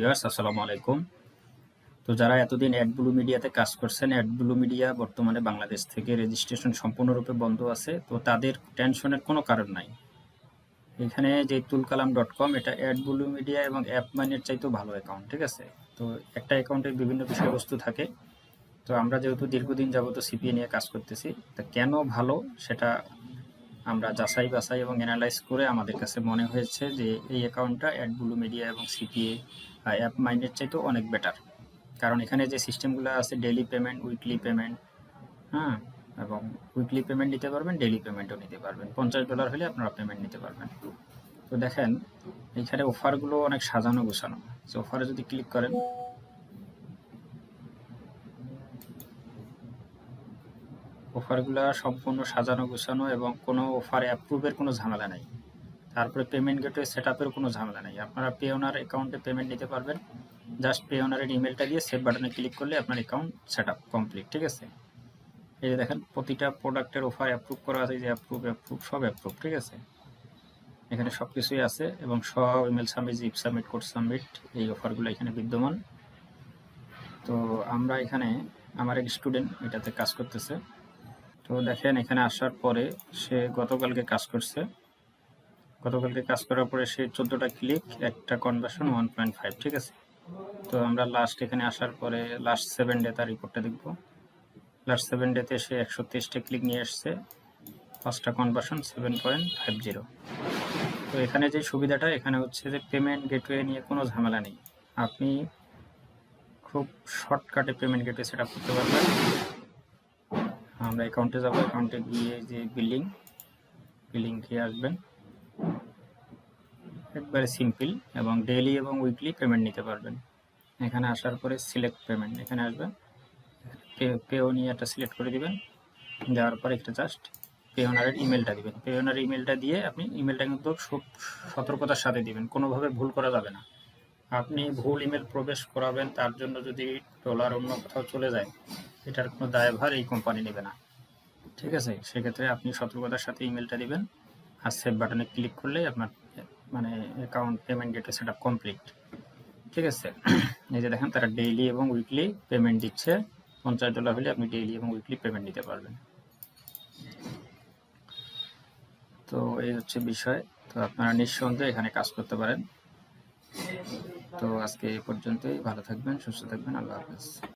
Viewers আসসালামু আলাইকুম। তো যারা এতদিন অ্যাডব্লু মিডিয়াতে কাজ করছেন অ্যাডব্লু মিডিয়া বর্তমানে বাংলাদেশ থেকে রেজিস্ট্রেশন সম্পূর্ণরূপে বন্ধ আছে, তো তাদের টেনশনের কোনো কারণ নাই। এখানে যে তুলকালাম ডট কম এটা অ্যাডব্লু মিডিয়া এবং অ্যাপ মাইনের চাইতেও ভালো অ্যাকাউন্ট ঠিক আছে? তো একটা অ্যাকাউন্টের বিভিন্ন বিষয়বস্তু থাকে। তো আমরা যেহেতু দীর্ঘদিন যাবত সিপিএ নিয়ে কাজ করতেছি, তা কেন ভালো সেটা আমরা যাচাই বাছাই এবং অ্যানালাইজ করে আমাদের কাছে মনে হয়েছে যে এই অ্যাকাউন্টটা অ্যাডব্লু মিডিয়া এবং সিপিএ অ্যাপ মাইন্ডের চাইতেও অনেক বেটার কারণ এখানে যে সিস্টেমগুলো আছে ডেলি পেমেন্ট উইকলি পেমেন্ট হ্যাঁ? এবং উইকলি পেমেন্ট নিতে পারবেন ডেলি পেমেন্টও নিতে পারবেন। পঞ্চাশ ডলার হলে আপনারা পেমেন্ট নিতে পারবেন। তো দেখেন, এখানে অফারগুলো অনেক সাজানো গোছানো। অফারে যদি ক্লিক করেন অফারগুলো সম্পূর্ণ সাজানো, গোছানো এবং কোনো অফার অ্যাপ্রুভের কোনো ঝামেলা নেই। তারপরে পেমেন্ট গেটওয়ে সেট আপের কোনো ঝামেলা নেই। আপনারা পে ওনার অ্যাকাউন্টে পেমেন্ট নিতে পারবেন। জাস্ট পে ওনারের ইমেলটা দিয়ে সেভ বাটনে ক্লিক করলে আপনার অ্যাকাউন্ট সেট আপ কমপ্লিট ঠিক আছে? এই যে দেখেন, প্রতিটা প্রোডাক্টের অফার অ্যাপ্রুভ করা আছে যে অ্যাপ্রুভ অ্যাপ্রুভ সব অ্যাপ্রুভ ঠিক আছে? এখানে সব কিছুই আছে এবং সব email submit zip submit code submit এই অফারগুলো এখানে বিদ্যমান। তো আমরা এখানে, আমার এক স্টুডেন্ট এটাতে কাজ করতেছে। তো দেখেন, এখানে আসার পরে সে গতকালকে কাজ করছে। গতকালকে কাজ করার পরে সে চোদ্দোটা ক্লিক একটা কনভার্সন ওয়ান পয়েন্ট ফাইভ ঠিক আছে? তো আমরা লাস্ট এখানে আসার পরে লাস্ট সেভেন ডে তার রিপোর্টটা দেখব। লাস্ট সেভেন ডেতে সে একশো তেইশটা ক্লিক নিয়ে এসছে। পাঁচটা conversion seven point five zero তো এখানে যে সুবিধাটা, এখানে হচ্ছে যে পেমেন্ট গেটওয়ে নিয়ে কোনো ঝামেলা নেই। আপনি খুব শর্টকাটে পেমেন্ট গেটওয়ে সেট করতে পারবেন। আমরা অ্যাকাউন্টে যাব অ্যাকাউন্টে গিয়ে যে বিলিং বিলিং গিয়ে আসবেন। একবারে সিম্পল এবং ডেইলি এবং উইকলি পেমেন্ট নিতে পারবেন। এখানে আসার পরে সিলেক্ট পেমেন্ট এখানে আসবেন। পেও নিয়ে একটা সিলেক্ট করে দিবেন। দেওয়ার পরে একটা জাস্ট পেওনারের ইমেলটা দিবেন। পেওনার ইমেলটা দিয়ে আপনি ইমেলটা কিন্তু খুব সতর্কতার সাথে দিবেন। কোনোভাবে ভুল করা যাবে না। আপনি ভুল ইমেল প্রবেশ করাবেন, তার জন্য যদি ডলার অন্য কোথাও চলে যায় এটার কোনো দায়ভার এই কোম্পানি নেবে না। ঠিক আছে। সেক্ষেত্রে আপনি সতর্কতার সাথে ইমেলটা দিবেন আর সেভ বাটনে ক্লিক করলেই আপনার মানে অ্যাকাউন্ট পেমেন্ট গেটে সেটা কমপ্লিট ঠিক আছে? এই যে দেখেন তারা ডেইলি এবং উইকলি পেমেন্ট দিচ্ছে। পঞ্চাশ ডলার হলে আপনি ডেইলি এবং উইকলি পেমেন্ট দিতে পারবেন। তো এই হচ্ছে বিষয়। তো আপনারা নিঃসন্দেহে এখানে কাজ করতে পারেন। তো আজকে এই পর্যন্তই। ভালো থাকবেন সুস্থ থাকবেন। আল্লাহ হাফেজ।